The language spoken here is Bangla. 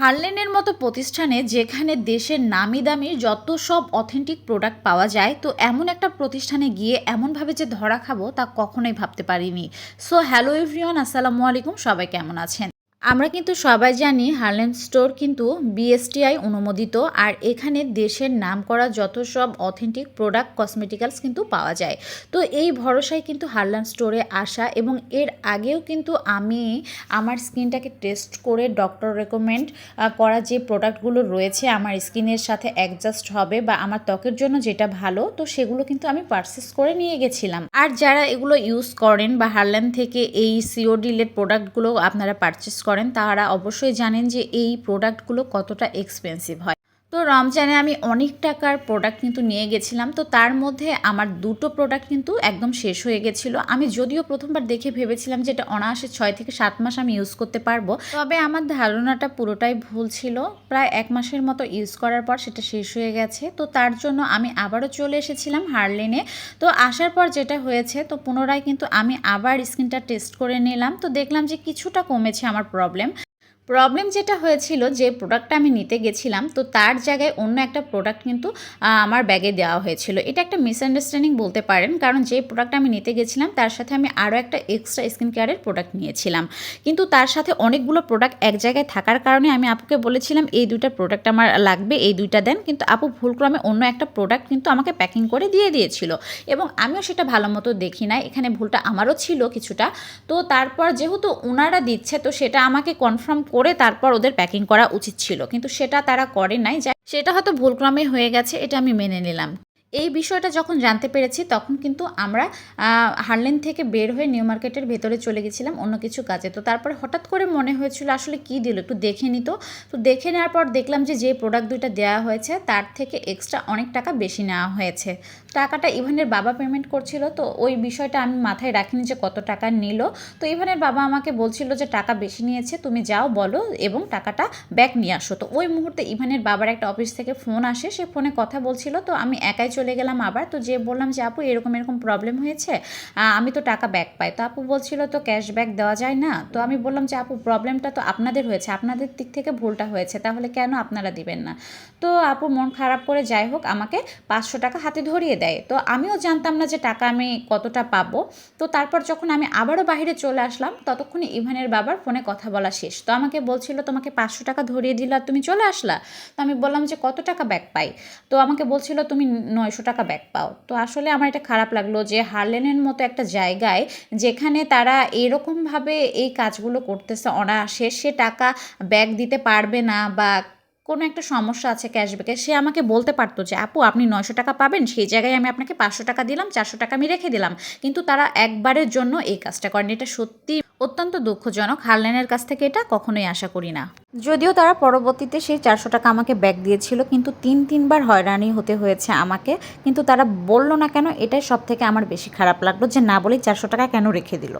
হার্লেনের মতো প্রতিষ্ঠানে যেখানে দেশের নামি দামি যত সব অথেন্টিক প্রোডাক্ট পাওয়া যায়, তো এমন একটা প্রতিষ্ঠানে গিয়ে এমনভাবে যে ধরা খাব তা কখনোই ভাবতে পারিনি। সো হ্যালো এভরিওয়ান আসসালামু আলাইকুম, সবাই কেমন আছেন? আমরা কিন্তু সবাই জানি হার্লেন স্টোর কিন্তু বিএসটিআই অনুমোদিত আর এখানে দেশের নাম করা যত সব অথেন্টিক প্রোডাক্ট কসমেটিক্যালস কিন্তু পাওয়া যায়। তো এই ভরসায় কিন্তু হার্লেন স্টোরে আসা এবং এর আগেও কিন্তু আমি আমার স্কিনটাকে টেস্ট করে ডক্টর রেকমেন্ড করা যে প্রোডাক্টগুলো রয়েছে আমার স্কিনের সাথে অ্যাডজাস্ট হবে বা আমার ত্বকের জন্য যেটা ভালো, তো সেগুলো কিন্তু আমি পারচেস করে নিয়ে গেছিলাম। আর যারা এগুলো ইউজ করেন বা হারল্যান থেকে এই সিওডিলের প্রোডাক্টগুলো আপনারা পারচেস করেন তারা অবশ্যই জানেন যে এই প্রোডাক্টগুলো কতটা এক্সপেন্সিভ হয়। তো রমজানে আমি অনেক টাকার প্রোডাক্ট কিন্তু নিয়ে গেছিলাম। তো তার মধ্যে আমার দুটো প্রোডাক্ট কিন্তু একদম শেষ হয়ে গেছিল। আমি যদিও প্রথমবার দেখে ভেবেছিলাম যে এটা অনায়াসে ছয় থেকে সাত মাস আমি ইউজ করতে পারব। তবে আমার ধারণাটা পুরোটাই ভুল ছিল। প্রায় এক মাসের মতো ইউজ করার পর সেটা শেষ হয়ে গেছে। তো তার জন্য আমি আবারও চলে এসেছিলাম হারলেনে তো আসার পর যেটা হয়েছে, তো পুনরায় কিন্তু আমি আবার স্কিনটা টেস্ট করে নিলাম। তো দেখলাম যে কিছুটা কমেছে আমার প্রবলেম প্রবলেম যেটা হয়েছিল, যে প্রোডাক্টটা আমি নিতে গেছিলাম, তো তার জায়গায় অন্য একটা প্রোডাক্ট কিন্তু আমার ব্যাগে দেওয়া হয়েছিল। এটা একটা মিসআন্ডারস্ট্যান্ডিং বলতে পারেন, কারণ যে প্রোডাক্টটা আমি নিতে গেছিলাম, তার সাথে আমি আরও একটা এক্সট্রা স্কিন কেয়ারের প্রোডাক্ট নিয়েছিলাম। কিন্তু তার সাথে অনেকগুলো প্রোডাক্ট এক জায়গায় থাকার কারণে আমি আপুকে বলেছিলাম, এই দুইটা প্রোডাক্ট আমার লাগবে, এই দুইটা দেন। কিন্তু আপু ভুলক্রমে অন্য একটা প্রোডাক্ট কিন্তু আমাকে প্যাকিং করে দিয়ে দিয়েছিল। এবং আমিও সেটা ভালো মতো দেখি নাই, এখানে ভুলটা আমারও ছিল কিছুটা। তো তারপর যেহেতু ওনারা দিচ্ছে, তো সেটা আমাকে কনফার্ম করে তারপর ওদের প্যাকিং করা উচিত ছিল। কিন্তু সেটা তারা করে নাই। সেটা হয়তো ভুলক্রমে হয়ে গেছে, এটা আমি মেনে নিলাম। এই বিষয়টা যখন জানতে পেরেছি, তখন কিন্তু আমরা হারলেন থেকে বের হয়ে নিউ মার্কেটের ভেতরে চলে গেছিলাম অন্য কিছু কাজে। তো তারপরে হঠাৎ করে মনে হয়েছিল আসলে কি দিল? একটু দেখে নিত তো। দেখে নেওয়ার পর দেখলাম যে যে প্রোডাক্ট দুইটা দেওয়া হয়েছে, তার থেকে এক্সট্রা অনেক টাকা বেশি নেওয়া হয়েছে। টাকাটা ইভানের বাবা পেমেন্ট করছিল, তো ওই বিষয়টা আমি মাথায় রাখিনি যে কত টাকা নিল। তো ইভানের বাবা আমাকে বলছিল যে, টাকা বেশি নিয়েছে, তুমি যাও বলো এবং টাকাটা ব্যাক নিয়ে আসো। তো ওই মুহূর্তে ইভানের বাবার একটা অফিস থেকে ফোন আসে, সে ফোনে কথা বলছিল। তো আমি একাই চলে গেলাম আবার। তো যে বললাম যে, আপু, এরকম এরকম প্রবলেম হয়েছে আমি তো টাকা ব্যাক পাই। তো আপু বলছিল, তো ক্যাশব্যাক দেওয়া যায় না? তো আমি বললাম যে, আপু প্রবলেমটা তো আপনাদের হয়েছে। আপনাদের দিক থেকে ভুলটা হয়েছে, তাহলে কেন আপনারা দিবেন না? তো আপু মন খারাপ করে যাই হোক, আমাকে পাঁচশো টাকা হাতে ধরিয়ে দেয়। তো আমিও জানতাম না যে, টাকা আমি কতটা পাবো। তো তারপর যখন আমি আবারও বাইরে চলে আসলাম, ততক্ষণে ইভানের বাবার ফোনে কথা বলা শেষ। তো আমাকে বলছিল, তোমাকে পাঁচশো টাকা ধরিয়ে দিল আর তুমি চলে আসলা? তো আমি বললাম যে, কত টাকা ব্যাক পাই? তো আমাকে বলছিল, তুমি নয়শো টাকা ব্যাক পাও। তো আসলে আমার এটা খারাপ লাগল যে হারলেনের মতো একটা জায়গায় যেখানে তারা এরকমভাবে এই কাজগুলো করতেছে, অনায়াসে সে টাকা ব্যাক দিতে পারবে না বা কোনো একটা সমস্যা আছে ক্যাশব্যাকে সে আমাকে বলতে পারতো যে, আপু, আপনি নয়শো টাকা পাবেন, সেই জায়গায় আমি আপনাকে পাঁচশো টাকা দিলাম, চারশো টাকা আমি রেখে দিলাম। কিন্তু তারা একবারের জন্য এই কাজটা করেন। এটা সত্যি অত্যন্ত দুঃখজনক। হারলেনের কাছ থেকে এটা কখনোই আশা করি না। যদিও তারা পরবর্তীতে সেই চারশো টাকা আমাকে ব্যাক দিয়েছিল, কিন্তু তিন তিনবার হয়রানি হতে হয়েছে আমাকে। কিন্তু তারা বলল না কেন, এটাই সব থেকে আমার বেশি খারাপ লাগল যে না বলেই চারশো টাকা কেন রেখে দিল।